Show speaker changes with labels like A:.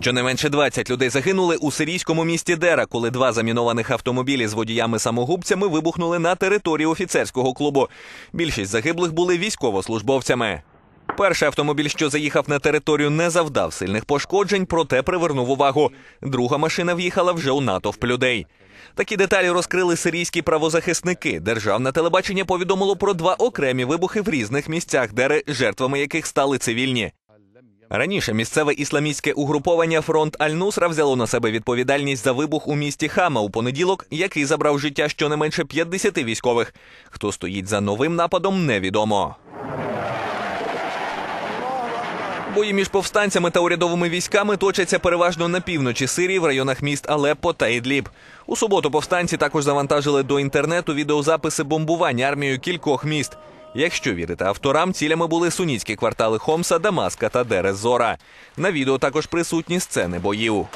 A: Щонайменше 20 людей загинули у сирійському місті Дера, коли два замінованих автомобілі з водіями-самогубцями вибухнули на території офіцерського клубу. Більшість загиблих були військовослужбовцями. Перший автомобіль, що заїхав на територію, не завдав сильних пошкоджень, проте привернув увагу. Друга машина в'їхала вже у натовп людей. Такі деталі розкрили сирійські правозахисники. Державне телебачення повідомило про два окремі вибухи в різних місцях, дери жертвами яких стали цивільні. Раніше місцеве ісламістське угруповання фронт Аль-Нусра взяло на себе відповідальність за вибух у місті Хама у понеділок, який забрав життя щонайменше 50 військових. Хто стоїть за новим нападом, невідомо. Бої між повстанцями та урядовими військами точаться переважно на півночі Сирії в районах міст Алеппо та Ідліб. У суботу повстанці також завантажили до інтернету відеозаписи бомбувань армією кількох міст. Якщо вірити авторам, цілями були сунітські квартали Хомса, Дамаска та Дерез-Зора. На відео також присутні сцени боїв.